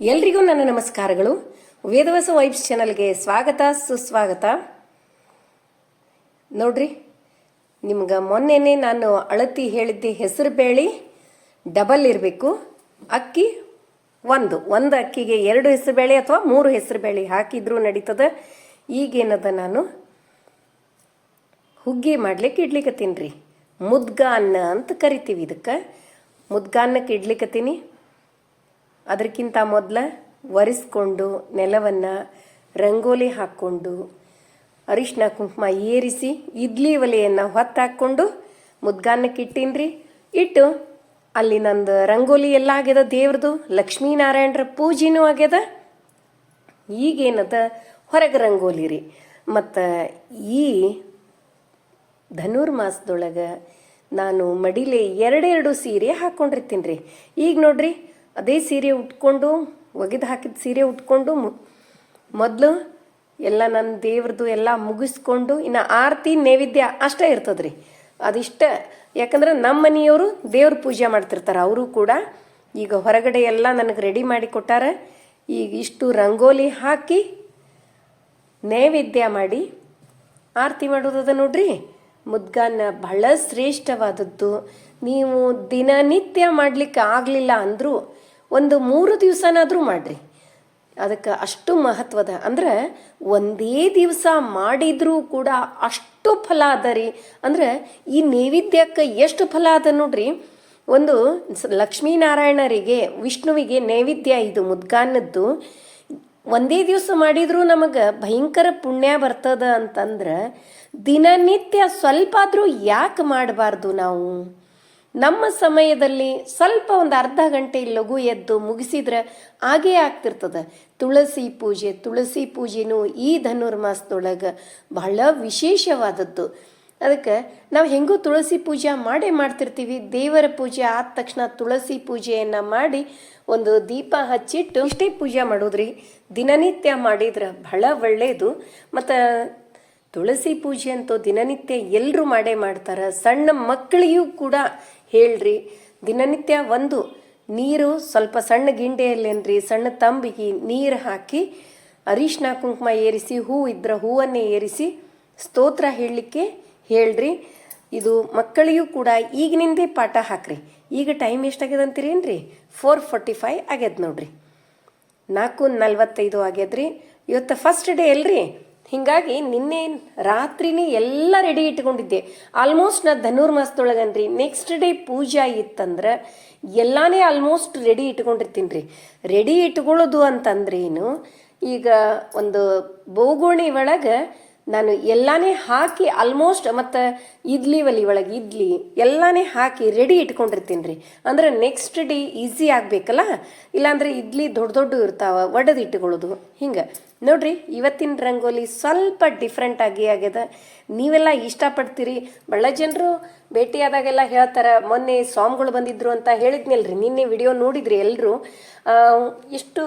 ಎಲ್ರಿಗೂ ನನ್ನ ನಮಸ್ಕಾರಗಳು. ವೇದವಸ ವೈಬ್ಸ್ ಚಾನಲ್ಗೆ ಸ್ವಾಗತ, ಸುಸ್ವಾಗತ. ನೋಡ್ರಿ, ನಿಮ್ಗೆ ಮೊನ್ನೆನೇ ನಾನು ಅಳತಿ ಹೇಳಿದ್ದೆ ಹೆಸರು ಬೇಳೆ, ಡಬಲ್ ಇರಬೇಕು. ಅಕ್ಕಿ ಒಂದು ಒಂದು ಅಕ್ಕಿಗೆ ಎರಡು ಹೆಸರು ಬೇಳೆ ಅಥವಾ ಮೂರು ಹೆಸರು ಬೇಳೆ ಹಾಕಿದ್ರೂ ನಡೀತದ. ಈಗೇನದ ನಾನು? ಹುಗ್ಗಿ ಮಾಡ್ಲಿಕ್ಕೆ ಇಡ್ಲಿಕತ್ತೀನಿ ರೀ ಮುದ್ಗಾನ್ನ ಅಂತ ಕರಿತೀವಿ ಇದಕ್ಕೆ. ಮುದ್ಗಾನ್ನಕ್ಕೆ ಅನ್ನಕ್ಕೆ ಇಡ್ಲಿಕತ್ತೀನಿ ಅದಕ್ಕಿಂತ ಮೊದಲ ಒರೆಸ್ಕೊಂಡು ನೆಲವನ್ನು ರಂಗೋಲಿ ಹಾಕ್ಕೊಂಡು ಅರಿಶಿನ ಕುಂಕುಮ ಏರಿಸಿ ಇಡ್ಲಿ ಒಲೆಯನ್ನು ಹೊತ್ತಾಕ್ಕೊಂಡು ಮುದ್ಗಾನಕ್ಕೆ ಇಟ್ಟೀನಿ ಇಟ್ಟು ಅಲ್ಲಿ ನಂದು ರಂಗೋಲಿ ಎಲ್ಲ ಆಗ್ಯದ ದೇವ್ರದು, ಲಕ್ಷ್ಮೀನಾರಾಯಣರ ಪೂಜೆನೂ ಆಗ್ಯದ. ಈಗೇನದ ಹೊರಗೆ ರಂಗೋಲಿ ರೀ. ಮತ್ತು ಈ ಧನುರ್ಮಾಸದೊಳಗೆ ನಾನು ಮಡಿಲೆ ಎರಡೆರಡು ಸೀರೆ ಹಾಕ್ಕೊಂಡಿರ್ತೀನಿ ರೀ ಈಗ ನೋಡ್ರಿ ಅದೇ ಸೀರೆ ಉಟ್ಕೊಂಡು ಒಗೆದು ಹಾಕಿದ ಸೀರೆ ಉಟ್ಕೊಂಡು ಮೊದಲು ಎಲ್ಲ ನನ್ನ ದೇವ್ರದ್ದು ಎಲ್ಲ ಮುಗಿಸ್ಕೊಂಡು, ಇನ್ನು ಆರತಿ ನೈವೇದ್ಯ ಅಷ್ಟೇ ಇರ್ತದೆ ರೀ ಅದಿಷ್ಟ. ಯಾಕಂದ್ರೆ ನಮ್ಮ ಮನೆಯವರು ದೇವ್ರ ಪೂಜೆ ಮಾಡ್ತಿರ್ತಾರೆ, ಅವರು ಕೂಡ ಈಗ ಹೊರಗಡೆ ಎಲ್ಲ ನನಗೆ ರೆಡಿ ಮಾಡಿ ಕೊಟ್ಟಾರೆ. ಈಗ ಇಷ್ಟು ರಂಗೋಲಿ ಹಾಕಿ ನೈವೇದ್ಯ ಮಾಡಿ ಆರತಿ ಮಾಡೋದದ ನೋಡ್ರಿ. ಮುದ್ಗಾನ ಬಹಳ ಶ್ರೇಷ್ಠವಾದದ್ದು. ನೀವು ದಿನನಿತ್ಯ ಮಾಡಲಿಕ್ಕೆ ಆಗಲಿಲ್ಲ ಅಂದರೂ ಒಂದು ಮೂರು ದಿವಸನಾದರೂ ಮಾಡಿರಿ. ಅದಕ್ಕೆ ಅಷ್ಟು ಮಹತ್ವದ. ಅಂದ್ರೆ ಒಂದೇ ದಿವಸ ಮಾಡಿದ್ರೂ ಕೂಡ ಅಷ್ಟು ಫಲ ಅದ ರೀ. ಅಂದ್ರೆ ಈ ನೈವೇದ್ಯಕ್ಕೆ ಎಷ್ಟು ಫಲ ಅದ ನೋಡ್ರಿ. ಒಂದು ಲಕ್ಷ್ಮೀನಾರಾಯಣರಿಗೆ, ವಿಷ್ಣುವಿಗೆ ನೈವೇದ್ಯ ಇದು ಮುದ್ಗಾನದ್ದು ಒಂದೇ ದಿವಸ ಮಾಡಿದ್ರೂ ನಮಗೆ ಭಯಂಕರ ಪುಣ್ಯ ಬರ್ತದ ಅಂತಂದ್ರೆ ದಿನನಿತ್ಯ ಸ್ವಲ್ಪ ಆದರೂ ಯಾಕೆ ಮಾಡಬಾರ್ದು ನಾವು? ನಮ್ಮ ಸಮಯದಲ್ಲಿ ಸ್ವಲ್ಪ ಒಂದು ಅರ್ಧ ಗಂಟೆ ಲಘು ಎದ್ದು ಮುಗಿಸಿದ್ರೆ ಹಾಗೇ ಆಗ್ತಿರ್ತದೆ. ತುಳಸಿ ಪೂಜೆ, ತುಳಸಿ ಪೂಜೆನೂ ಈ ಧನುರ್ಮಾಸದೊಳಗೆ ಬಹಳ ವಿಶೇಷವಾದದ್ದು. ಅದಕ್ಕೆ ನಾವು ಹೆಂಗೂ ತುಳಸಿ ಪೂಜೆ ಮಾಡೇ ಮಾಡ್ತಿರ್ತೀವಿ. ದೇವರ ಪೂಜೆ ಆದ ತಕ್ಷಣ ತುಳಸಿ ಪೂಜೆಯನ್ನು ಮಾಡಿ ಒಂದು ದೀಪ ಹಚ್ಚಿಟ್ಟು ಇಷ್ಟೇ ಪೂಜೆ ಮಾಡೋದ್ರಿ. ದಿನನಿತ್ಯ ಮಾಡಿದ್ರೆ ಬಹಳ ಒಳ್ಳೆಯದು ಮತ್ತು ತುಳಸಿ ಪೂಜೆ ಅಂತೂ ದಿನನಿತ್ಯ ಎಲ್ಲರೂ ಮಾಡೇ ಮಾಡ್ತಾರೆ. ಸಣ್ಣ ಮಕ್ಕಳಿಗೂ ಕೂಡ ಹೇಳ್ರಿ, ದಿನನಿತ್ಯ ಒಂದು ನೀರು ಸ್ವಲ್ಪ ಸಣ್ಣ ಗಿಂಡೆಯಲ್ಲೇನ್ರಿ, ಸಣ್ಣ ತಂಬಿಗೆ ನೀರು ಹಾಕಿ ಅರಿಶಿನ ಕುಂಕುಮ ಏರಿಸಿ, ಹೂ ಇದ್ರೆ ಹೂವನ್ನೇ ಏರಿಸಿ ಸ್ತೋತ್ರ ಹೇಳಲಿಕ್ಕೆ ಹೇಳ್ರಿ. ಇದು ಮಕ್ಕಳಿಗೂ ಕೂಡ ಈಗಿನಿಂದೇ ಪಾಠ ಹಾಕ್ರಿ. ಈಗ ಟೈಮ್ ಎಷ್ಟಾಗ್ಯದ ಅಂತೀರೇನ್ರಿ ಫೋರ್ ಫೋರ್ಟಿ ಫೈವ್ ಆಗ್ಯದ ನೋಡ್ರಿ. ನಾಲ್ಕು ನಲ್ವತ್ತೈದು ಆಗ್ಯದ್ರಿ. ಇವತ್ತು ಫಸ್ಟ್ ಡೇ ಅಲ್ರಿ? ಹಿಂಗಾಗಿ ನಿನ್ನೆ ರಾತ್ರಿನೇ ಎಲ್ಲ ರೆಡಿ ಇಟ್ಕೊಂಡಿದ್ದೆ ಆಲ್ಮೋಸ್ಟ್ ನಾ ಧನುರ್ಮಾಸದೊಳಗನ್ರಿ ನೆಕ್ಸ್ಟ್ ಡೇ ಪೂಜಾ ಇತ್ತಂದ್ರೆ ಎಲ್ಲಾನೇ ಆಲ್ಮೋಸ್ಟ್ ರೆಡಿ ಇಟ್ಕೊಂಡಿರ್ತೀನಿ ರೀ ರೆಡಿ ಇಟ್ಕೊಳ್ಳೋದು ಅಂತಂದ್ರೇನು, ಈಗ ಒಂದು ಬೋಗುಣಿ ಒಳಗೆ ನಾನು ಎಲ್ಲಾನೇ ಹಾಕಿ ಆಲ್ಮೋಸ್ಟ್ ಮತ್ತು ಇಡ್ಲಿ ಒಲಿ ಒಳಗೆ ಇಡ್ಲಿ ಎಲ್ಲಾನೇ ಹಾಕಿ ರೆಡಿ ಇಟ್ಕೊಂಡಿರ್ತೀನಿ ರೀ ಅಂದ್ರೆ ನೆಕ್ಸ್ಟ್ ಡೇ ಈಸಿ ಆಗಬೇಕಲ್ಲ? ಇಲ್ಲಾಂದ್ರೆ ಇಡ್ಲಿ ದೊಡ್ಡ ದೊಡ್ಡ ಇರ್ತಾವ, ಒಡೆದು ಇಟ್ಕೊಳ್ಳೋದು. ಹಿಂಗೆ. ನೋಡ್ರಿ, ಇವತ್ತಿನ ರಂಗೋಲಿ ಸ್ವಲ್ಪ ಡಿಫ್ರೆಂಟ್ ಆಗಿ ಆಗ್ಯದ. ನೀವೆಲ್ಲ ಇಷ್ಟಪಡ್ತೀರಿ? ಬಹಳ ಜನರು ಭೇಟಿಯಾದಾಗೆಲ್ಲ ಹೇಳ್ತಾರೆ, ಮೊನ್ನೆ ಸ್ವಾಮಿಗಳು ಬಂದಿದ್ರು ಅಂತ ಹೇಳಿದ್ನಲ್ರಿ. ನಿನ್ನೆ ವಿಡಿಯೋ ನೋಡಿದ್ರಿ ಎಲ್ಲರೂ ಎಷ್ಟು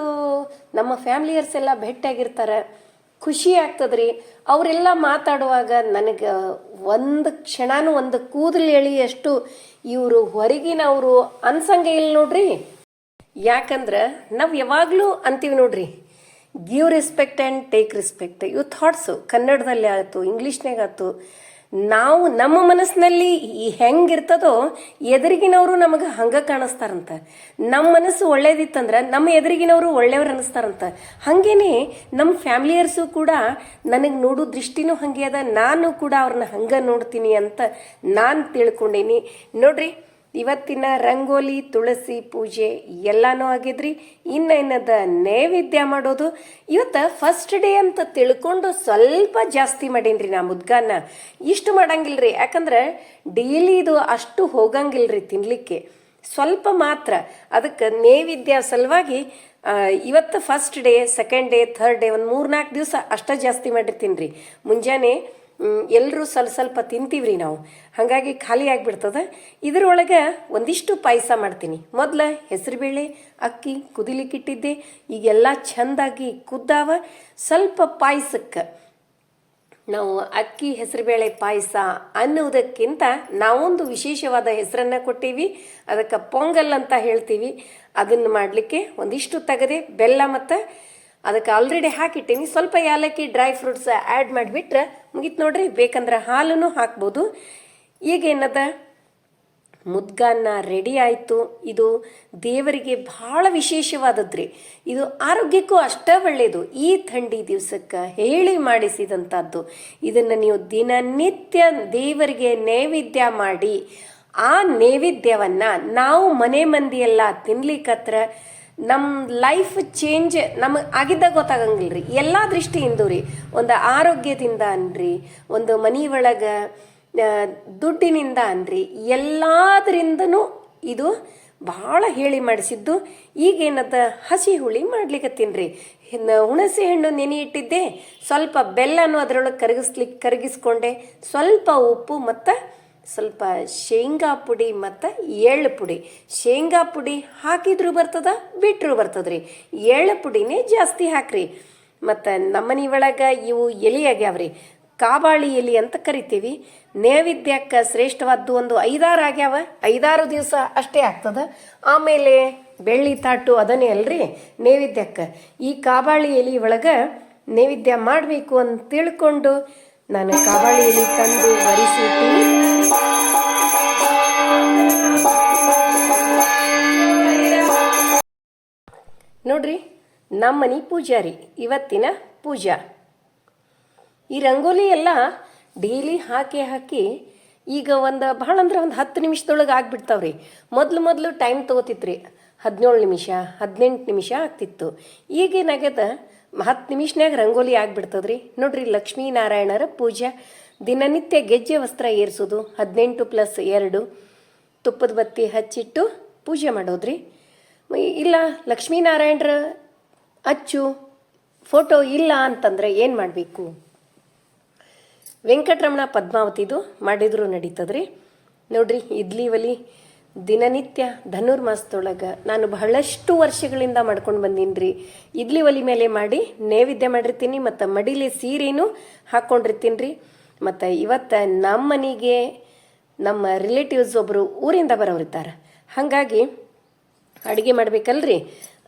ನಮ್ಮ ಫ್ಯಾಮಿಲಿಯರ್ಸ್ ಎಲ್ಲ ಭೇಟಿಯಾಗಿರ್ತಾರೆ. ಖುಷಿ ಆಗ್ತದ್ರಿ. ಅವರೆಲ್ಲ ಮಾತಾಡುವಾಗ ನನಗೆ ಒಂದು ಕ್ಷಣನೂ ಒಂದು ಕೂದಲು ಎಳಿಯಷ್ಟು ಇವರು ಹೊರಗಿನವರು ಅನ್ಸಂಗೆ ಇಲ್ಲ ನೋಡ್ರಿ. ಯಾಕಂದ್ರೆ ನಾವು ಯಾವಾಗಲೂ ಅಂತೀವಿ ನೋಡ್ರಿ. Give respect and take respect ಇವು ಥಾಟ್ಸು ಕನ್ನಡದಲ್ಲಿ ಆಯ್ತು ಇಂಗ್ಲೀಷ್ನಾಗ ಆಯ್ತು ನಾವು ನಮ್ಮ ಮನಸ್ಸಿನಲ್ಲಿ ಈ ಹೆಂಗಿರ್ತದೋ ಎದುರಿಗಿನವರು ನಮಗೆ ಹಂಗೆ ಕಾಣಿಸ್ತಾರಂತ. ನಮ್ಮ ಮನಸ್ಸು ಒಳ್ಳೇದಿತ್ತಂದ್ರೆ ನಮ್ಮ ಎದುರಿಗಿನವರು ಒಳ್ಳೆಯವ್ರು ಅನ್ನಿಸ್ತಾರಂತ. ಹಾಗೇನೆ ನಮ್ಮ ಫ್ಯಾಮಿಲಿಯರ್ಸು ಕೂಡ ನನಗೆ ನೋಡೋ ದೃಷ್ಟಿನೂ ಹಾಗೆ ಅದ, ನಾನು ಕೂಡ ಅವ್ರನ್ನ ಹಂಗೆ ನೋಡ್ತೀನಿ ಅಂತ ನಾನು ತಿಳ್ಕೊಂಡೀನಿ. ನೋಡ್ರಿ ಇವತ್ತಿನ ರಂಗೋಲಿ, ತುಳಸಿ ಪೂಜೆ ಎಲ್ಲಾನು ಆಗಿದ್ರಿ. ಇನ್ನ ಏನದ ನೈವೇದ್ಯ ಮಾಡೋದು ಇವತ್ತು ಫಸ್ಟ್ ಡೇ ಅಂತ ತಿಳ್ಕೊಂಡು ಸ್ವಲ್ಪ ಜಾಸ್ತಿ ಮಾಡೀನ್ರಿ ನಾ ಮುದ್ಗಾನ ಇಷ್ಟು ಮಾಡಂಗಿಲ್ರಿ. ಯಾಕಂದ್ರೆ ಡೈಲಿ ಇದು ಅಷ್ಟು ಹೋಗಂಗಿಲ್ರಿ ತಿನ್ಲಿಕ್ಕೆ. ಸ್ವಲ್ಪ ಮಾತ್ರ. ಅದಕ್ಕೆ ನೈವೇದ್ಯ ಸಲುವಾಗಿ ಇವತ್ತು first day second day third day ಒಂದು ಮೂರು ನಾಲ್ಕು ದಿವಸ ಅಷ್ಟೇ ಜಾಸ್ತಿ ಮಾಡಿರ್ತೀನಿ ರೀ ಮುಂಜಾನೆ ಎಲ್ಲರೂ ಸ್ವಲ್ಪ ಸ್ವಲ್ಪ ತಿಂತೀವ್ರಿ ನಾವು. ಹಾಗಾಗಿ ಖಾಲಿ ಆಗಿಬಿಡ್ತದೆ. ಇದರೊಳಗೆ ಒಂದಿಷ್ಟು ಪಾಯಸ ಮಾಡ್ತೀನಿ. ಮೊದಲು ಹೆಸರುಬೇಳೆ, ಅಕ್ಕಿ ಕುದಿಲಿಕ್ಕಿಟ್ಟಿದ್ದೆ ಈಗೆಲ್ಲ ಚೆಂದಾಗಿ ಕುದ್ದಾವ. ಸ್ವಲ್ಪ ಪಾಯಸಕ್ಕೆ ನಾವು ಅಕ್ಕಿ, ಹೆಸರುಬೇಳೆ, ಪಾಯಸ ಅನ್ನುವುದಕ್ಕಿಂತ ನಾವೊಂದು ವಿಶೇಷವಾದ ಹೆಸರನ್ನು ಕೊಟ್ಟೀವಿ. ಅದಕ್ಕೆ ಪೊಂಗಲ್ ಅಂತ ಹೇಳ್ತೀವಿ. ಅದನ್ನು ಮಾಡಲಿಕ್ಕೆ ಒಂದಿಷ್ಟು ತೆಗೆದೆ, ಬೆಲ್ಲ ಮತ್ತು ಅದಕ್ಕೆ ಆಲ್ರೆಡಿ ಹಾಕಿಟ್ಟೀನಿ. ಸ್ವಲ್ಪ ಏಲಕ್ಕಿ ಡ್ರೈ ಫ್ರೂಟ್ಸ್ ಆ್ಯಡ್ ಮಾಡಿಬಿಟ್ರೆ ಮುಗೀತು ನೋಡ್ರಿ. ಬೇಕಂದ್ರೆ ಹಾಲೂ ಹಾಕ್ಬೋದು. ಈಗ ಏನದ? ಮುದ್ಗಾನ್ನ ರೆಡಿ ಆಯಿತು. ಇದು ದೇವರಿಗೆ ಬಹಳ ವಿಶೇಷವಾದದ್ರಿ. ಇದು ಆರೋಗ್ಯಕ್ಕೂ ಅಷ್ಟೇ ಒಳ್ಳೆಯದು ಈ ಥಂಡಿ ದಿವಸಕ್ಕೆ ಹೇಳಿ ಮಾಡಿಸಿದಂಥದ್ದು. ಇದನ್ನು ನೀವು ದಿನನಿತ್ಯ ದೇವರಿಗೆ ನೈವೇದ್ಯ ಮಾಡಿ, ಆ ನೈವೇದ್ಯವನ್ನು ನಾವು ಮನೆ ಮಂದಿಯೆಲ್ಲ ತಿನ್ಲಿಕ್ಕತ್ರ ನಮ್ಮ ಲೈಫ್ ಚೇಂಜ್ ನಮಗೆ ಆಗಿದ್ದಾಗ ಗೊತ್ತಾಗಂಗಿಲ್ಲ ರೀ ಎಲ್ಲ ದೃಷ್ಟಿಯಿಂದ ರೀ. ಒಂದು ಆರೋಗ್ಯದಿಂದ ಅನ್ರಿ, ಒಂದು ಮನೆ ಒಳಗೆ ದುಡ್ಡಿನಿಂದ ಅನ್ರಿ. ಎಲ್ಲದರಿಂದನೂ ಇದು ಭಾಳ ಹೇಳಿ ಮಾಡಿಸಿದ್ದು. ಈಗೇನದ ಹಸಿ ಹುಳಿ ಮಾಡ್ಲಿಕ್ಕತ್ತೀನ್ರಿ ಹುಣಸೆ ಹಣ್ಣು ನೆನೆ ಇಟ್ಟಿದ್ದೆ. ಸ್ವಲ್ಪ ಬೆಲ್ಲನೂ ಅದರೊಳಗೆ ಕರಗಿಸ್ಲಿಕ್ಕೆ ಕರಗಿಸ್ಕೊಂಡೆ. ಸ್ವಲ್ಪ ಉಪ್ಪು ಮತ್ತು ಸ್ವಲ್ಪ ಶೇಂಗಾ ಪುಡಿ ಮತ್ತು ಎಳ್ಳು ಪುಡಿ. ಶೇಂಗಾ ಪುಡಿ ಹಾಕಿದ್ರೂ ಬರ್ತದ ಬಿಟ್ಟರು ಬರ್ತದ್ರಿ. ಎಳ್ಳು ಪುಡಿನೇ ಜಾಸ್ತಿ ಹಾಕ್ರಿ. ಮತ್ತು ನಮ್ಮನೆ ಒಳಗೆ ಇವು ಎಲೆ ಆಗ್ಯಾವ್ರಿ. ಕಾಬಾಳಿ ಎಲೆ ಅಂತ ಕರಿತೀವಿ. ನೈವೇದ್ಯಕ್ಕೆ ಶ್ರೇಷ್ಠವಾದ್ದು ಒಂದು ಐದಾರು ಆಗ್ಯಾವ. ಐದಾರು ದಿವಸ ಅಷ್ಟೇ ಆಗ್ತದ. ಆಮೇಲೆ ಬೆಳ್ಳಿ ತಾಟು ಅದನ್ನೇ ಅಲ್ರಿ ನೈವೇದ್ಯಕ್ಕೆ. ಈ ಕಾಬಾಳಿ ಎಲೆ ಒಳಗೆ ನೈವೇದ್ಯ ಮಾಡಬೇಕು ಅಂತ ತಿಳ್ಕೊಂಡು ನಾನು ಕವಳಿಯಲ್ಲಿ ತಂದು ಒರೆಸಿಟ್ಟು ನೋಡ್ರಿ, ನಮ್ಮನಿ ಮನೆ ಪೂಜಾರಿ, ಇವತ್ತಿನ ಪೂಜಾ. ಈ ರಂಗೋಲಿ ಎಲ್ಲ ಡೈಲಿ ಹಾಕಿ ಹಾಕಿ ಈಗ ಒಂದು ಭಾಳ ಅಂದ್ರೆ ಒಂದು ಹತ್ತು ನಿಮಿಷದೊಳಗೆ ಆಗ್ಬಿಡ್ತಾವ್ರಿ. ಮೊದಲು ಮೊದಲು ಟೈಮ್ ತೊಗೋತಿತ್ರಿ. ಹದಿನೇಳು ನಿಮಿಷ, ಹದಿನೆಂಟು ನಿಮಿಷ ಆಗ್ತಿತ್ತು. ಈಗೇನಾಗ್ಯದ? ಹತ್ತು ನಿಮಿಷನ್ಯಾಗ ರಂಗೋಲಿ ಆಗ್ಬಿಡ್ತದ್ರಿ. ನೋಡ್ರಿ ಲಕ್ಷ್ಮೀನಾರಾಯಣರ ಪೂಜೆ. ದಿನನಿತ್ಯ ಗೆಜ್ಜೆ ವಸ್ತ್ರ ಏರಿಸೋದು. ಹದಿನೆಂಟು ಪ್ಲಸ್ ಎರಡು. ತುಪ್ಪದ ಬತ್ತಿ ಹಚ್ಚಿಟ್ಟು ಪೂಜೆ ಮಾಡೋದ್ರಿ. ಇಲ್ಲ, ಲಕ್ಷ್ಮೀನಾರಾಯಣರ ಅಚ್ಚು, ಫೋಟೋ ಇಲ್ಲ ಅಂತಂದ್ರೆ ಏನು ಮಾಡಬೇಕು? ವೆಂಕಟರಮಣ ಪದ್ಮಾವತಿದು ಮಾಡಿದ್ರು ನಡೀತದ್ರಿ. ನೋಡ್ರಿ, ಇದ್ಲಿ ಒಲಿ ದಿನನಿತ್ಯ ಧನುರ್ಮಾಸದೊಳಗೆ ನಾನು ಬಹಳಷ್ಟು ವರ್ಷಗಳಿಂದ ಮಾಡ್ಕೊಂಡು ಬಂದೀನಿ ರೀ ಇಡ್ಲಿ ಒಲಿ ಮೇಲೆ ಮಾಡಿ ನೈವೇದ್ಯ ಮಾಡಿರ್ತೀನಿ, ಮತ್ತು ಮಡಿಲಿ ಸೀರೆನೂ ಹಾಕ್ಕೊಂಡಿರ್ತೀನಿ ರೀ ಮತ್ತು ಇವತ್ತು ನಮ್ಮ ಮನೆಗೆ ನಮ್ಮ ರಿಲೇಟಿವ್ಸ್ ಒಬ್ಬರು ಊರಿಂದ ಬರೋರಿದ್ದಾರೆ ಹಾಗಾಗಿ ಅಡುಗೆ ಮಾಡ್ಬೇಕಲ್ರಿ.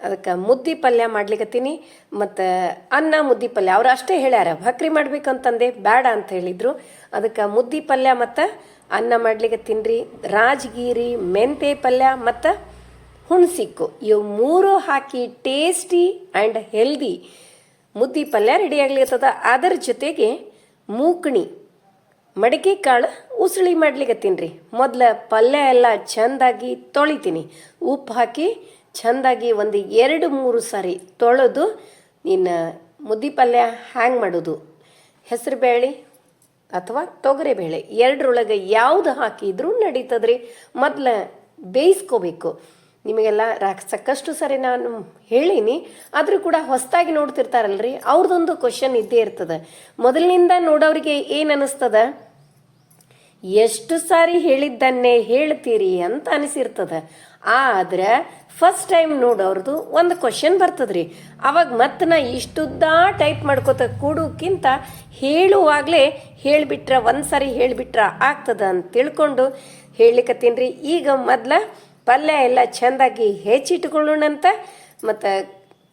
ಅದಕ್ಕೆ ಮುದ್ದಿ ಪಲ್ಯ ಮಾಡ್ಲಿಕ್ಕತ್ತೀನಿ ಮತ್ತು ಅನ್ನ ಮುದ್ದಿ ಪಲ್ಯ. ಅವ್ರು ಅಷ್ಟೇ ಹೇಳ್ಯಾರ ಭಕ್ರಿ ಮಾಡ್ಬೇಕಂತಂದೆ ಬೇಡ ಅಂತ ಹೇಳಿದ್ರು. ಅದಕ್ಕೆ ಮುದ್ದಿ ಪಲ್ಯ ಮತ್ತು ಅನ್ನ ಮಾಡ್ಲಿಕ್ಕೆ ತಿನ್ರಿ, ರಾಜಗಿರಿ, ಮೆಂತೆ ಪಲ್ಯ, ಮತ್ತು ಹುಣಸಿಕ್ಕು. ಇವು ಮೂರು ಹಾಕಿ ಟೇಸ್ಟಿ ಆ್ಯಂಡ್ ಹೆಲ್ದಿ. ಮುದ್ದಿ ಪಲ್ಯ ರೆಡಿ ಆಗ್ಲಿರ್ತದ ಅದರ ಜೊತೆಗೆ ಮೂಕಣಿ, ಮಡಿಕೆ ಕಾಳು ಉಸುಳಿ ಮಾಡ್ಲಿಕ್ಕೆ ತಿನ್ರಿ. ಮೊದಲ ಪಲ್ಯ ಎಲ್ಲ ಚಂದಾಗಿ ತೊಳಿತೀನಿ. ಉಪ್ಪು ಹಾಕಿ ಚಂದಾಗಿ ಒಂದು ಎರಡು ಮೂರು ಸಾರಿ ತೊಳೆದು ಇನ್ನು ಮುದ್ದಿ ಪಲ್ಯ ಹ್ಯಾಂಗ್ ಮಾಡೋದು? ಹೆಸರುಬೇಳೆ ಅಥವಾ ತೊಗರಿಬೇಳೆ ಎರಡರೊಳಗೆ ಯಾವ್ದು ಹಾಕಿದ್ರೂ ನಡೀತದ್ರಿ. ಮೊದಲ ಬೇಯಿಸ್ಕೋಬೇಕು. ನಿಮಗೆಲ್ಲ ಸಾಕಷ್ಟು ಸರಿ ನಾನು ಹೇಳೀನಿ. ಆದರೂ ಕೂಡ ಹೊಸದಾಗಿ ನೋಡ್ತಿರ್ತಾರಲ್ರಿ ಅವ್ರದ್ದೊಂದು ಕ್ವಶನ್ ಇದ್ದೇ ಇರ್ತದೆ. ಮೊದಲಿನಿಂದ ನೋಡೋರಿಗೆ ಏನು ಅನ್ನಿಸ್ತದ ಎಷ್ಟು ಸಾರಿ ಹೇಳಿದ್ದನ್ನೇ ಹೇಳ್ತೀರಿ ಅಂತ ಅನಿಸಿರ್ತದ. ಆದ್ರೆ ಫಸ್ಟ್ ಟೈಮ್ ನೋಡೋರ್ದು ಒಂದು ಕ್ವಶನ್ ಬರ್ತದ್ರಿ. ಅವಾಗ ಮತ್ತೆ ನಾ ಇಷ್ಟುದ್ದ ಟೈಪ್ ಮಾಡ್ಕೋತ ಕೂಡೋಕ್ಕಿಂತ ಹೇಳುವಾಗಲೇ ಹೇಳಿಬಿಟ್ರ ಒಂದು ಸಾರಿ ಹೇಳಿಬಿಟ್ರ ಆಗ್ತದ ಅಂತ ತಿಳ್ಕೊಂಡು ಹೇಳ್ಲಿಕತ್ತೀನಿ ರೀ. ಈಗ ಮೊದ್ಲ ಪಲ್ಯ ಎಲ್ಲ ಚೆಂದಾಗಿ ಹೆಚ್ಚಿಟ್ಕೊಳ್ಳೋಣಂತ, ಮತ್ತು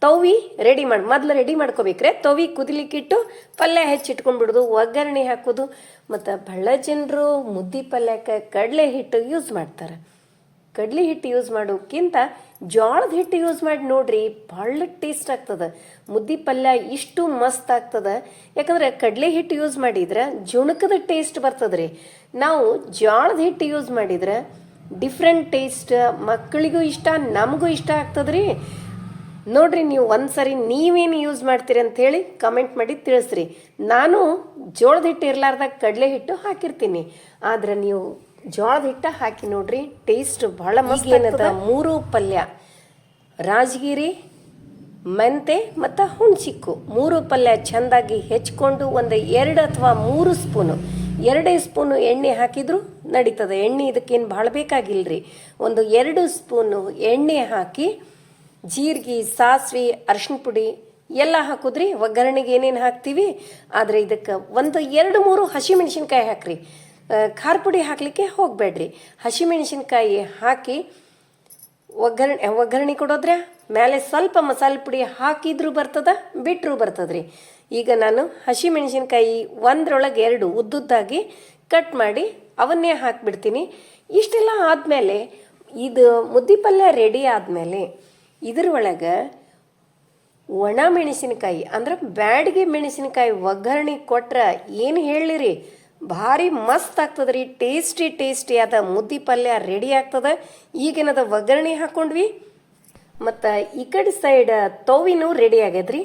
ತವಿ ರೆಡಿ ಮಾಡಿ, ಮೊದಲು ರೆಡಿ ಮಾಡ್ಕೋಬೇಕ್ರೆ ತವಿ ಕುದಿಲಿಕ್ಕಿಟ್ಟು ಪಲ್ಯ ಹೆಚ್ಚಿಟ್ಕೊಂಡ್ಬಿಡೋದು, ಒಗ್ಗರಣೆ ಹಾಕೋದು, ಮತ್ತು ಬಹಳ ಜನರು ಮುದ್ದೆ ಪಲ್ಯಕ್ಕೆ ಕಡಲೆ ಹಿಟ್ಟು ಯೂಸ್ ಮಾಡ್ತಾರೆ. ಕಡ್ಲಿ ಹಿಟ್ಟು ಯೂಸ್ ಮಾಡೋಕ್ಕಿಂತ ಜೋಳದ ಹಿಟ್ಟು ಯೂಸ್ ಮಾಡಿ ನೋಡ್ರಿ ಭಾಳ ಟೇಸ್ಟ್ ಆಗ್ತದೆ. ಮುದ್ದಿ ಪಲ್ಯ ಇಷ್ಟು ಮಸ್ತ್ ಆಗ್ತದೆ. ಯಾಕಂದ್ರೆ ಕಡಲೆ ಹಿಟ್ಟು ಯೂಸ್ ಮಾಡಿದ್ರೆ ಜುಣಕದ ಟೇಸ್ಟ್ ಬರ್ತದ್ರಿ. ನಾವು ಜೋಳದ ಹಿಟ್ಟು ಯೂಸ್ ಮಾಡಿದ್ರೆ ಡಿಫ್ರೆಂಟ್ ಟೇಸ್ಟ್ ಮಕ್ಕಳಿಗೂ ಇಷ್ಟ, ನಮಗೂ ಇಷ್ಟ ಆಗ್ತದ್ರಿ. ನೋಡ್ರಿ ನೀವು ಒಂದ್ಸರಿ ನೀವೇನು ಯೂಸ್ ಮಾಡ್ತೀರಿ ಅಂತ ಹೇಳಿ ಕಮೆಂಟ್ ಮಾಡಿ ತಿಳಿಸ್ರಿ. ನಾನು ಜೋಳದ ಹಿಟ್ಟು ಇರ್ಲಾರ್ದಾಗ ಕಡಲೆ ಹಿಟ್ಟು ಹಾಕಿರ್ತೀನಿ. ಆದ್ರೆ ನೀವು ಜೋಳದ ಹಿಟ್ಟ ಹಾಕಿ ನೋಡ್ರಿ ಟೇಸ್ಟ್ ಬಹಳ ಮಸ್ತ್ ಏನದ ಮೂರು ಪಲ್ಯ ರಾಜಗಿರಿ ಮೆಂತೆ ಮತ್ತು ಹುಣ್ಚಿಕ್ಕು ಮೂರು ಪಲ್ಯ ಚೆಂದಾಗಿ ಹೆಚ್ಕೊಂಡು ಒಂದು ಎರಡು ಅಥವಾ ಮೂರು ಸ್ಪೂನು. ಎರಡೇ ಸ್ಪೂನು ಎಣ್ಣೆ ಹಾಕಿದ್ರು ನಡೀತದೆ. ಎಣ್ಣೆ ಇದಕ್ಕೇನು ಭಾಳ ಬೇಕಾಗಿಲ್ರಿ. ಒಂದು ಎರಡು ಸ್ಪೂನು ಎಣ್ಣೆ ಹಾಕಿ ಜೀರಿಗೆ ಸಾಸಿವೆ ಅರಿಶಿನ ಪುಡಿ ಎಲ್ಲ ಹಾಕುದ್ರಿ. ಒಗ್ಗರಣೆಗೆ ಏನೇನು ಹಾಕ್ತೀವಿ ಆದರೆ ಇದಕ್ಕೆ ಒಂದು ಎರಡು ಮೂರು ಹಸಿಮೆಣಸಿನ್ಕಾಯಿ ಹಾಕ್ರಿ. ಖಾರ ಪುಡಿ ಹಾಕಲಿಕ್ಕೆ ಹೋಗಬೇಡ್ರಿ. ಹಸಿಮೆಣಸಿನ್ಕಾಯಿ ಹಾಕಿ ಒಗ್ಗರಣೆ ಒಗ್ಗರಣೆ ಕೊಡೋದ್ರೆ? ಮೇಲೆ ಸ್ವಲ್ಪ ಮಸಾಲೆ ಪುಡಿ ಹಾಕಿದ್ರೂ ಬರ್ತದ ಬಿಟ್ಟರೂ ಬರ್ತದ್ರಿ. ಈಗ ನಾನು ಹಸಿಮೆಣಸಿನ್ಕಾಯಿ ಒಂದರೊಳಗೆ ಎರಡು ಉದ್ದುದ್ದಾಗಿ ಕಟ್ ಮಾಡಿ ಅವನ್ನೇ ಹಾಕಿಬಿಡ್ತೀನಿ. ಇಷ್ಟೆಲ್ಲ ಆದಮೇಲೆ ಇದು ಮುದ್ದೆ ಪಲ್ಯ ರೆಡಿ ಆದಮೇಲೆ ಇದರೊಳಗೆ ಒಣ ಮೆಣಸಿನಕಾಯಿ ಅಂದ್ರೆ ಬ್ಯಾಡಿಗೆ ಮೆಣಸಿನಕಾಯಿ ಒಗ್ಗರಣೆ ಕೊಟ್ರೆ ಏನು ಹೇಳಿರಿ ಭಾರಿ ಮಸ್ತ್ ಆಗ್ತದೆ ರೀ. ಟೇಸ್ಟಿ ಟೇಸ್ಟಿ ಆದ ಮುದ್ದೆ ಪಲ್ಯ ರೆಡಿ ಆಗ್ತದೆ. ಈಗೇನದ ಒಗ್ಗರಣೆ ಹಾಕ್ಕೊಂಡ್ವಿ ಮತ್ತು ಈ ಕಡೆ ಸೈಡ್ ತೋವಿನೂ ರೆಡಿ ಆಗ್ಯದ್ರಿ.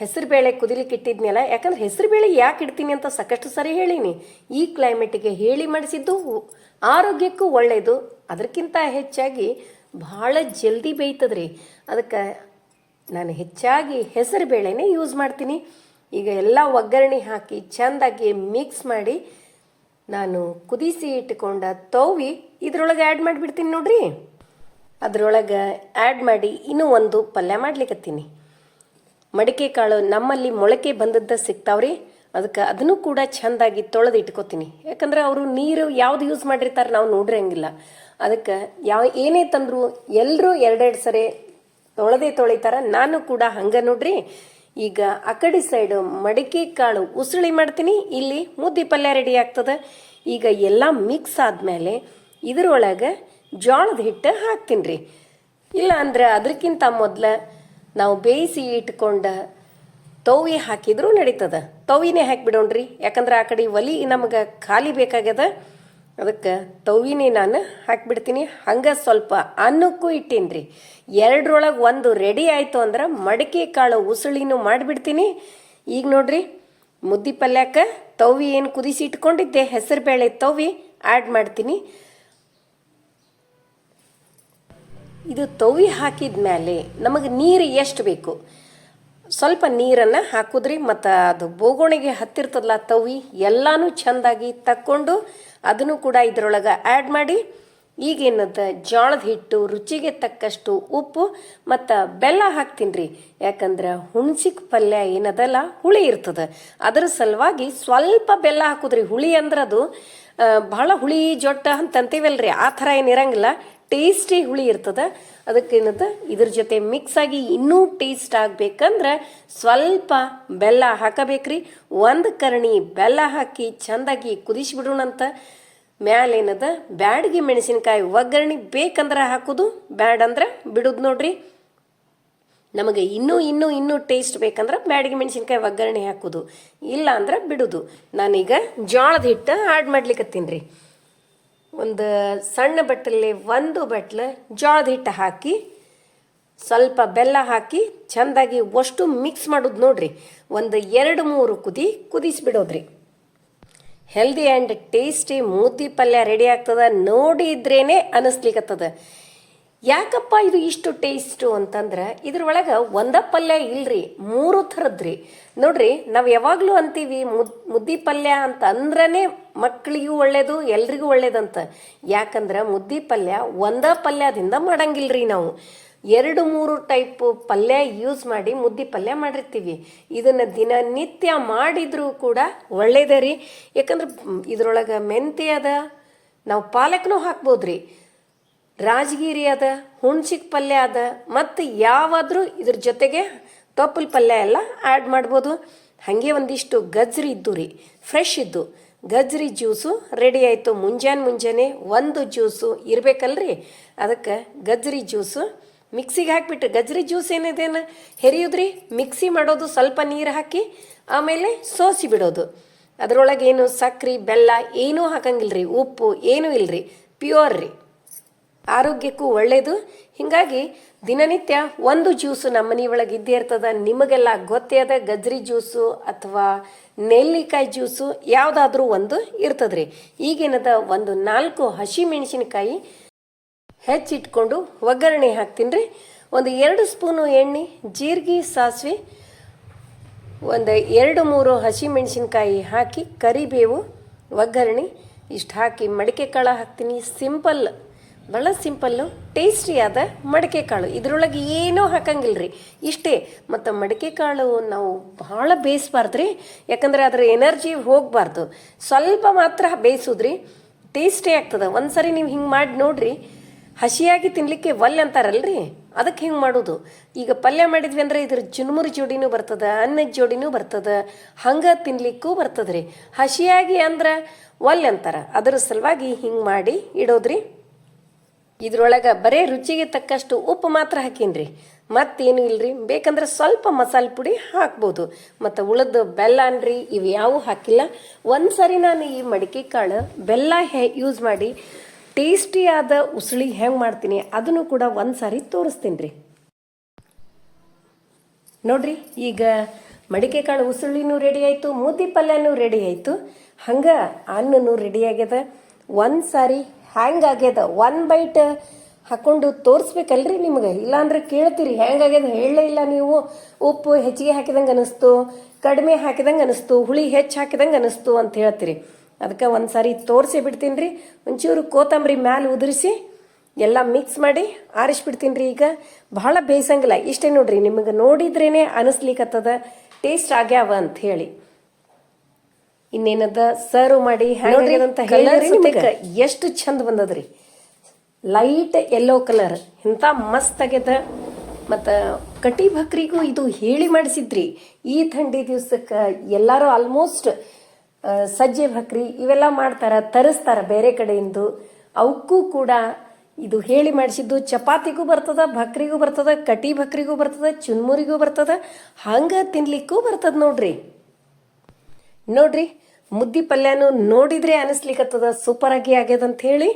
ಹೆಸರುಬೇಳೆ ಕುದಿಲಿಕ್ಕೆ ಇಟ್ಟಿದ್ನಲ್ಲ, ಯಾಕಂದ್ರೆ ಹೆಸರುಬೇಳೆ ಯಾಕೆ ಇಡ್ತೀನಿ ಅಂತ ಸಾಕಷ್ಟು ಸರಿ ಹೇಳೀನಿ. ಈ ಕ್ಲೈಮೇಟಿಗೆ ಹೇಳಿ ಮಾಡಿಸಿದ್ದು ಆರೋಗ್ಯಕ್ಕೂ ಒಳ್ಳೆಯದು ಅದಕ್ಕಿಂತ ಹೆಚ್ಚಾಗಿ ಭಾಳ ಜಲ್ದಿ ಬೇಯ್ತದ್ರಿ. ಅದಕ್ಕೆ ನಾನು ಹೆಚ್ಚಾಗಿ ಹೆಸರು ಬೇಳೆನೇ ಯೂಸ್ ಮಾಡ್ತೀನಿ. ಈಗ ಎಲ್ಲ ಒಗ್ಗರಣೆ ಹಾಕಿ ಚೆಂದಾಗಿ ಮಿಕ್ಸ್ ಮಾಡಿ ನಾನು ಕುದಿಸಿ ಇಟ್ಟುಕೊಂಡ ತೋವಿ ಇದ್ರೊಳಗೆ ಆ್ಯಡ್ ಮಾಡಿಬಿಡ್ತೀನಿ ನೋಡ್ರಿ. ಅದ್ರೊಳಗೆ ಆ್ಯಡ್ ಮಾಡಿ ಇನ್ನೂ ಒಂದು ಪಲ್ಯ ಮಾಡ್ಲಿಕ್ಕತ್ತೀನಿ ಮಡಿಕೆ ಕಾಳು ನಮ್ಮಲ್ಲಿ ಮೊಳಕೆ ಬಂದದ್ದ ಸಿಗ್ತಾವ್ರಿ. ಅದಕ್ಕೆ ಅದನ್ನು ಕೂಡ ಚೆಂದಾಗಿ ತೊಳೆದು ಇಟ್ಕೋತೀನಿ. ಯಾಕಂದ್ರೆ ಅವರು ನೀರು ಯಾವ್ದು ಯೂಸ್ ಮಾಡಿರ್ತಾರೆ ನಾವು ನೋಡಿರಂಗಿಲ್ಲ. ಅದಕ್ಕೆ ಯಾವ ಏನೇ ತಂದ್ರು ಎಲ್ಲರೂ ಎರಡೆರಡು ಸರಿ ತೊಳೆದೇ ತೊಳಿತಾರ. ನಾನು ಕೂಡ ಹಂಗೆ ನೋಡ್ರಿ. ಈಗ ಆ ಕಡೆ ಸೈಡು ಮಡಿಕೆ ಕಾಳು ಉಸುಳಿ ಮಾಡ್ತೀನಿ. ಇಲ್ಲಿ ಮುದ್ದೆ ಪಲ್ಯ ರೆಡಿ ಆಗ್ತದೆ. ಈಗ ಎಲ್ಲ ಮಿಕ್ಸ್ ಆದಮೇಲೆ ಇದರೊಳಗೆ ಜೋಳದ ಹಿಟ್ಟು ಹಾಕ್ತೀನಿ ರೀ ಇಲ್ಲ ಅಂದ್ರೆ ಅದಕ್ಕಿಂತ ಮೊದಲ ನಾವು ಬೇಯಿಸಿ ಇಟ್ಕೊಂಡ ತೌವಿ ಹಾಕಿದ್ರೂ ನಡೀತದ. ತೌವಿನೇ ಹಾಕಿಬಿಡೋಣ್ರಿ. ಯಾಕಂದ್ರೆ ಆ ಕಡೆ ಒಲಿ ನಮಗೆ ಖಾಲಿ ಬೇಕಾಗ್ಯದ. ಅದಕ್ಕೆ ತವಿನಿ ನಾನು ಹಾಕಿಬಿಡ್ತೀನಿ. ಹಂಗೆ ಸ್ವಲ್ಪ ಅನ್ನಕ್ಕೂ ಇಟ್ಟೀನಿ ರೀ ಎರಡರೊಳಗೆ ಒಂದು ರೆಡಿ ಆಯಿತು ಅಂದ್ರೆ ಮಡಕೆ ಕಾಳು ಉಸುಳಿನೂ ಮಾಡಿಬಿಡ್ತೀನಿ. ಈಗ ನೋಡ್ರಿ, ಮುದ್ದೆ ಪಲ್ಯಕ್ಕೆ ತವಿ ಏನು ಕುದಿಸಿ ಇಟ್ಕೊಂಡಿದ್ದೆ, ಹೆಸರು ಬೇಳೆ ತವಿ ಆ್ಯಡ್ ಮಾಡ್ತೀನಿ. ಇದು ತವಿ ಹಾಕಿದ ಮೇಲೆ ನಮಗೆ ನೀರು ಎಷ್ಟು ಬೇಕು? ಸ್ವಲ್ಪ ನೀರನ್ನು ಹಾಕುದ್ರಿ, ಮತ್ತು ಅದು ಬೋಗೋಣಿಗೆ ಹತ್ತಿರ್ತದಲ್ಲ ತವಿ ಎಲ್ಲನೂ ಚೆಂದಾಗಿ ತಕ್ಕೊಂಡು ಅದನ್ನು ಕೂಡ ಇದರೊಳಗೆ ಆ್ಯಡ್ ಮಾಡಿ ಈಗೇನದ ಜೋಳದ ಹಿಟ್ಟು, ರುಚಿಗೆ ತಕ್ಕಷ್ಟು ಉಪ್ಪು ಮತ್ತು ಬೆಲ್ಲ ಹಾಕ್ತೀನಿ ರೀ ಯಾಕಂದ್ರೆ ಹುಣ್ಸಿಕ್ ಪಲ್ಯ ಏನದಲ್ಲ, ಹುಳಿ ಇರ್ತದೆ. ಅದರ ಸಲುವಾಗಿ ಸ್ವಲ್ಪ ಬೆಲ್ಲ ಹಾಕುದ್ರಿ. ಹುಳಿ ಅಂದ್ರೆ ಅದು ಬಹಳ ಹುಳಿ ಜೊಟ್ಟ ಅಂತ ಅಂತೀವಲ್ರಿ ಆ ಥರ ಏನಿರಂಗಿಲ್ಲ ಟೇಸ್ಟಿ ಹುಳಿ ಇರ್ತದೆ. ಅದಕ್ಕೇನದ ಇದ್ರ ಜೊತೆ ಮಿಕ್ಸ್ ಆಗಿ ಇನ್ನೂ ಟೇಸ್ಟ್ ಆಗ್ಬೇಕಂದ್ರೆ ಸ್ವಲ್ಪ ಬೆಲ್ಲ ಹಾಕಬೇಕ್ರಿ. ಒಂದು ಕರ್ಣಿ ಬೆಲ್ಲ ಹಾಕಿ ಚೆಂದಾಗಿ ಕುದಿಸಿಬಿಡೋಣಂತ. ಮ್ಯಾಲೇನದ ಬ್ಯಾಡ್ಗಿ ಮೆಣಸಿನಕಾಯಿ ಒಗ್ಗರಣೆ ಬೇಕಂದ್ರೆ ಹಾಕೋದು, ಬ್ಯಾಡ್ ಅಂದ್ರೆ ಬಿಡುದು ನೋಡ್ರಿ. ನಮಗೆ ಇನ್ನೂ ಇನ್ನೂ ಇನ್ನೂ ಟೇಸ್ಟ್ ಬೇಕಂದ್ರೆ ಬ್ಯಾಡಿಗೆ ಮೆಣಸಿನ್ಕಾಯಿ ಒಗ್ಗರಣೆ ಹಾಕೋದು ಇಲ್ಲ ಅಂದ್ರೆ ಬಿಡುದು. ನಾನೀಗ ಜೋಳದ ಹಿಟ್ಟು ಆ್ಯಡ್ ಮಾಡ್ಲಿಕ್ಕೆ ರೀ. ಒಂದು ಸಣ್ಣ ಬಟ್ಟಲಲ್ಲಿ ಒಂದು ಬಟ್ಲು ಜೋಳದ ಹಿಟ್ಟು ಹಾಕಿ, ಸ್ವಲ್ಪ ಬೆಲ್ಲ ಹಾಕಿ ಚೆಂದಾಗಿ ಅಷ್ಟು ಮಿಕ್ಸ್ ಮಾಡೋದು ನೋಡ್ರಿ. ಒಂದು ಎರಡು ಮೂರು ಕುದಿ ಕುದಿಸಿಬಿಡೋದ್ರಿ. ಹೆಲ್ದಿ ಆ್ಯಂಡ್ ಟೇಸ್ಟಿ ಮೂತಿ ಪಲ್ಯ ರೆಡಿ ಆಗ್ತದ. ನೋಡಿದ್ರೇ ಅನಿಸ್ಲಿಕ್ಕತ್ತದ ಯಾಕಪ್ಪ ಇದು ಇಷ್ಟು ಟೇಸ್ಟು ಅಂತಂದ್ರೆ ಇದ್ರೊಳಗೆ ಒಂದ ಪಲ್ಯ ಇಲ್ರಿ, ಮೂರು ಥರದ್ರಿ. ನೋಡ್ರಿ, ನಾವು ಯಾವಾಗಲೂ ಅಂತೀವಿ ಮುದ್, ಮುದ್ದೆ ಪಲ್ಯ ಅಂತ ಅಂದ್ರೇ ಮಕ್ಕಳಿಗೂ ಒಳ್ಳೇದು, ಎಲ್ರಿಗೂ ಒಳ್ಳೇದಂತ. ಯಾಕಂದ್ರೆ ಮುದ್ದೆ ಪಲ್ಯ ಒಂದ ಪಲ್ಯದಿಂದ ಮಾಡಂಗಿಲ್ರಿ ನಾವು. ಎರಡು, ಮೂರು ಟೈಪ್ ಪಲ್ಯ ಯೂಸ್ ಮಾಡಿ ಮುದ್ದೆ ಪಲ್ಯ ಮಾಡಿರ್ತೀವಿ. ಇದನ್ನು ದಿನನಿತ್ಯ ಮಾಡಿದರೂ ಕೂಡ ಒಳ್ಳೇದೇ ರೀ. ಯಾಕಂದ್ರೆ ಇದ್ರೊಳಗೆ ಮೆಂತ್ಯ ಅದ ನಾವು ಪಾಲಕ್ನೂ ಹಾಕ್ಬೋದ್ರಿ. ರಾಜಗಿರಿ ಅದ ಹುಣ್ಸಿಕ್ ಪಲ್ಯ ಅದ ಮತ್ತು ಯಾವಾದರೂ ಇದ್ರ ಜೊತೆಗೆ ತೊಪ್ಪಲ್ ಪಲ್ಯ ಎಲ್ಲ ಆ್ಯಡ್ ಮಾಡ್ಬೋದು. ಹಾಗೆ ಒಂದಿಷ್ಟು ಗಜ್ರಿ ಇದ್ದು ರೀ ಫ್ರೆಶ್ ಇದ್ದು. ಗಜ್ರಿ ಜ್ಯೂಸು ರೆಡಿ ಆಯಿತು. ಮುಂಜಾನೆ ಮುಂಜಾನೆ ಒಂದು ಜ್ಯೂಸು ಇರಬೇಕಲ್ರಿ? ಅದಕ್ಕೆ ಗಜ್ರಿ ಜ್ಯೂಸು ಮಿಕ್ಸಿಗೆ ಹಾಕಿಬಿಟ್ಟು, ಗಜ್ರಿ ಜ್ಯೂಸ್ ಏನಿದೇನು? ಹೆರಿಯುದ್ರಿ? ಮಿಕ್ಸಿ ಮಾಡೋದು ಸ್ವಲ್ಪ ನೀರು ಹಾಕಿ, ಆಮೇಲೆ ಸೋಸಿ ಬಿಡೋದು. ಅದರೊಳಗೆ ಏನು ಸಕ್ರೆ, ಬೆಲ್ಲ ಏನೂ ಹಾಕಂಗಿಲ್ರಿ. ಉಪ್ಪು ಏನೂ ಇಲ್ರಿ. ಪ್ಯೂರ್ ರೀ. ಆರೋಗ್ಯಕ್ಕೂ ಒಳ್ಳೆಯದು ಹೀಗಾಗಿ ದಿನನಿತ್ಯ ಒಂದು ಜ್ಯೂಸು ನಮ್ಮ ಮನೆ ಒಳಗೆ ಇದ್ದೇ ಇರ್ತದೆ. ನಿಮಗೆಲ್ಲ ಗೊತ್ತೇ ಅದ ಗಜ್ರಿ ಜ್ಯೂಸು ಅಥವಾ ನೆಲ್ಲಿಕಾಯಿ ಜ್ಯೂಸು ಯಾವುದಾದ್ರೂ ಒಂದು ಇರ್ತದ್ರಿ. ಈಗೇನದ ಒಂದು ನಾಲ್ಕು ಹಸಿ ಮೆಣಸಿನಕಾಯಿ ಹೆಚ್ಚಿಟ್ಕೊಂಡು ಒಗ್ಗರಣೆ ಹಾಕ್ತೀನಿ ಒಂದು ಎರಡು ಸ್ಪೂನು ಎಣ್ಣೆ, ಜೀರಿಗೆ, ಸಾಸಿವೆ, ಒಂದು ಎರಡು ಮೂರು ಹಸಿ ಮೆಣಸಿನಕಾಯಿ ಹಾಕಿ ಕರಿಬೇವು, ಒಗ್ಗರಣೆ ಇಷ್ಟು ಹಾಕಿ ಮಡಿಕೆ ಕಾಳು ಹಾಕ್ತೀನಿ. ಸಿಂಪಲ್ ಭಾಳ ಸಿಂಪಲ್ಲು ಟೇಸ್ಟಿಯಾದ ಮಡಿಕೆ ಕಾಳು. ಇದ್ರೊಳಗೆ ಏನೂ ಹಾಕಂಗಿಲ್ಲ ರೀ ಇಷ್ಟೇ. ಮತ್ತು ಮಡಿಕೆ ಕಾಳು ನಾವು ಭಾಳ ಬೇಯಿಸ್ಬಾರ್ದು ರೀ ಯಾಕಂದ್ರೆ ಅದರ ಎನರ್ಜಿ ಹೋಗಬಾರ್ದು. ಸ್ವಲ್ಪ ಮಾತ್ರ ಬೇಯಿಸೋದ್ರಿ. ಟೇಸ್ಟೇ ಆಗ್ತದೆ. ಒಂದು ಸರಿ ನೀವು ಹಿಂಗೆ ಮಾಡಿ ನೋಡ್ರಿ. ಹಸಿಯಾಗಿ ತಿನ್ನಲಿಕ್ಕೆ ಒಲ್ ಅಂತಾರಲ್ರಿ? ಅದಕ್ಕೆ ಹಿಂಗೆ ಮಾಡೋದು. ಈಗ ಪಲ್ಯ ಮಾಡಿದ್ವಿ ಅಂದ್ರೆ ಇದ್ರ ಜುನ್ಮುರಿ ಜೋಡಿನೂ ಬರ್ತದೆ, ಅನ್ನದ ಜೋಡಿನೂ ಬರ್ತದೆ, ಹಂಗೆ ತಿನ್ಲಿಕ್ಕೂ ಬರ್ತದೆ ರೀ ಹಸಿಯಾಗಿ ಅಂದ್ರೆ ಒಲ್ ಅಂತಾರ. ಅದರ ಸಲುವಾಗಿ ಹಿಂಗೆ ಮಾಡಿ ಇಡೋದ್ರಿ. ಇದ್ರೊಳಗೆ ಬರೇ ರುಚಿಗೆ ತಕ್ಕಷ್ಟು ಉಪ್ಪು ಮಾತ್ರ ಹಾಕೀನಿ ಮತ್ತೇನು ಇಲ್ರಿ? ಬೇಕಂದ್ರೆ ಸ್ವಲ್ಪ ಮಸಾಲೆ ಪುಡಿ ಹಾಕ್ಬೋದು. ಮತ್ತು ಉಳಿದ ಬೆಲ್ಲ ಅನ್ರಿ ಇವು ಯಾವೂ ಹಾಕಿಲ್ಲ. ಒಂದು ಸರಿ ನಾನು ಈ ಮಡಿಕೆ ಕಾಳು ಬೆಲ್ಲ ಹೇ ಯೂಸ್ ಮಾಡಿ ಟೇಸ್ಟಿಯಾದ ಉಸುಳಿ ಹೆಂಗೆ ಮಾಡ್ತೀನಿ ಅದನ್ನು ಕೂಡ ಒಂದು ಸಾರಿ ತೋರಿಸ್ತೀನಿ ರೀ ನೋಡ್ರಿ, ಈಗ ಮಡಿಕೆ ಕಾಳು ಉಸುಳಿನೂ ರೆಡಿ ಆಯಿತು ಮುದ್ದೆ ಪಲ್ಯನೂ ರೆಡಿ ಆಯಿತು. ಹಂಗೆ ಅನ್ನನೂ ರೆಡಿ ಆಗ್ಯದ. ಒಂದು ಸಾರಿ ಹ್ಯಾಂಗ್ ಆಗ್ಯದ ಒನ್ ಬೈಟ್ ಹಾಕೊಂಡು ತೋರಿಸ್ಬೇಕಲ್ರಿ ನಿಮ್ಗೆ? ಇಲ್ಲಾಂದ್ರೆ ಕೇಳ್ತೀರಿ. ಹೆಂಗಾಗ್ಯದ ಹೇಳಲೇ ಇಲ್ಲ ನೀವು. ಉಪ್ಪು ಹೆಚ್ಚಿಗೆ ಹಾಕಿದಂಗೆ ಅನಿಸ್ತು, ಕಡಿಮೆ ಹಾಕಿದಂಗೆ ಅನಿಸ್ತು, ಹುಳಿ ಹೆಚ್ಚು ಹಾಕಿದಂಗೆ ಅನಿಸ್ತು ಅಂತ ಹೇಳ್ತೀರಿ. ಅದಕ್ಕೆ ಒಂದು ಸಾರಿ ತೋರಿಸಿ ಬಿಡ್ತೀನಿ ರೀ ಒಂಚೂರು ಕೋತಂಬರಿ ಮ್ಯಾಲೆ ಉದುರಿಸಿ ಎಲ್ಲ ಮಿಕ್ಸ್ ಮಾಡಿ ಆರಿಸ್ಬಿಡ್ತೀನಿ ರೀ ಈಗ. ಭಾಳ ಬೇಯಿಸಂಗಿಲ್ಲ. ಇಷ್ಟೇ ನೋಡ್ರಿ, ನಿಮಗೆ ನೋಡಿದ್ರೇನೆ ಅನಿಸ್ಲಿಕ್ಕತ್ತದ ಟೇಸ್ಟ್ ಆಗ್ಯಾವ ಅಂತ ಹೇಳಿ. ಇನ್ನೇನದ ಸರ್ವ್ ಮಾಡಿ ಎಷ್ಟು ಚಂದ ಬಂದದ್ರಿ. ಲೈಟ್ ಯೆಲ್ಲೋ ಕಲರ್ ಇಂಥ ಮಸ್ತ್ ಆಗ್ಯದ. ಮತ್ತು ಕಟಿ ಭಕ್ರಿಗೂ ಇದು ಹೇಳಿ ಮಾಡಿಸಿದ್ರಿ. ಈ ಥಂಡಿ ದಿವ್ಸಕ್ಕೆ ಎಲ್ಲರೂ ಆಲ್ಮೋಸ್ಟ್ ಸಜ್ಜೆ ಭಕ್ರಿ ಇವೆಲ್ಲ ಮಾಡ್ತಾರ ತರಿಸ್ತಾರ ಬೇರೆ ಕಡೆಯಿಂದ. ಅವಕ್ಕೂ ಕೂಡ ಇದು ಹೇಳಿ ಮಾಡಿಸಿದ್ದು ಚಪಾತಿಗೂ ಬರ್ತದ ಭಕ್ರಿಗೂ ಬರ್ತದ ಕಟಿ ಭಕ್ರಿಗೂ ಬರ್ತದ ಚುನ್ಮುರಿಗೂ ಬರ್ತದ ಹಂಗೆ ತಿನ್ಲಿಕ್ಕೂ ಬರ್ತದ ನೋಡ್ರಿ. ನೋಡ್ರಿ ಮುದ್ದಿ ಪಲ್ಯನೂ ನೋಡಿದ್ರೆ ಅನಿಸ್ಲಿಕ್ಕತ್ತದ ಸೂಪರ್ ಆಗಿ ಆಗ್ಯದ ಅಂತ ಹೇಳಿ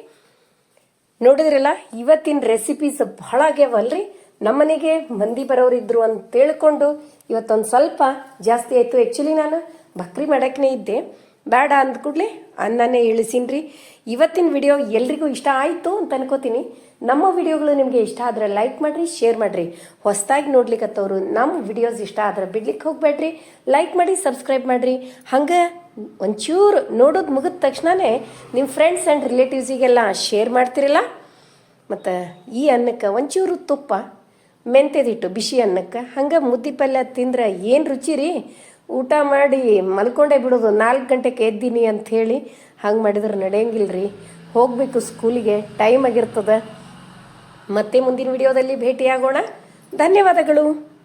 ನೋಡಿದ್ರಲ್ಲ, ಇವತ್ತಿನ ರೆಸಿಪೀಸ್ ಬಹಳ ಆಗ್ಯಾವಲ್ರಿ? ನಮ್ಮನೆಗೆ ಮಂದಿ ಬರೋರಿದ್ರು ಅಂತ ತಿಳ್ಕೊಂಡು ಇವತ್ತೊಂದು ಸ್ವಲ್ಪ ಜಾಸ್ತಿ ಆಯಿತು. ಆ್ಯಕ್ಚುಲಿ ನಾನು ಬಕ್ರಿ ಮಾಡಕ್ಕೇ ಇದ್ದೆ. ಬೇಡ ಅಂದ ಕೂಡಲೇ ಅನ್ನನೇ ಇಳಿಸಿನ್ರಿ. ಇವತ್ತಿನ ವಿಡಿಯೋ ಎಲ್ರಿಗೂ ಇಷ್ಟ ಆಯಿತು ಅಂತ ಅನ್ಕೋತೀನಿ. ನಮ್ಮ ವಿಡಿಯೋಗಳು ನಿಮಗೆ ಇಷ್ಟ ಆದರೆ ಲೈಕ್ ಮಾಡಿರಿ ಶೇರ್ ಮಾಡಿರಿ. ಹೊಸದಾಗಿ ನೋಡ್ಲಿಕ್ಕತ್ತವರು ನಮ್ಮ ವಿಡಿಯೋಸ್ ಇಷ್ಟ ಆದ್ರೆ ಬಿಡ್ಲಿಕ್ಕೆ ಹೋಗಬೇಡ್ರಿ ಲೈಕ್ ಮಾಡಿ ಸಬ್ಸ್ಕ್ರೈಬ್ ಮಾಡಿರಿ. ಹಂಗೆ ಒಂಚೂರು ನೋಡೋದು ಮುಗಿದ ತಕ್ಷಣವೇ ನಿಮ್ಮ ಫ್ರೆಂಡ್ಸ್ ಆ್ಯಂಡ್ ರಿಲೇಟಿವ್ಸಿಗೆಲ್ಲ ಶೇರ್ ಮಾಡ್ತಿರಲ್ಲ? ಮತ್ತು ಈ ಅನ್ನಕ್ಕೆ ಒಂಚೂರು ತುಪ್ಪ, ಮೆಂತೆದಿಟ್ಟು, ಬಿಸಿ ಅನ್ನಕ್ಕೆ, ಹಂಗೆ ಮುದ್ದೆ ಪಲ್ಯ ತಿಂದ್ರೆ ಏನು ರುಚಿ ರೀ ಊಟ ಮಾಡಿ ಮಲ್ಕೊಂಡೇ ಬಿಡೋದು, ನಾಲ್ಕು ಗಂಟೆಗೆ ಎದ್ದೀನಿ ಅಂತ ಹೇಳಿ ಹಂಗೆ ಮಾಡಿದ್ರೆ ನಡೆಯಂಗಿಲ್ಲ ರೀ ಹೋಗಬೇಕು ಸ್ಕೂಲಿಗೆ ಟೈಮ್ ಆಗಿರ್ತದೆ. ಮತ್ತೆ ಮುಂದಿನ ವಿಡಿಯೋದಲ್ಲಿ ಭೇಟಿಯಾಗೋಣ. ಧನ್ಯವಾದಗಳು.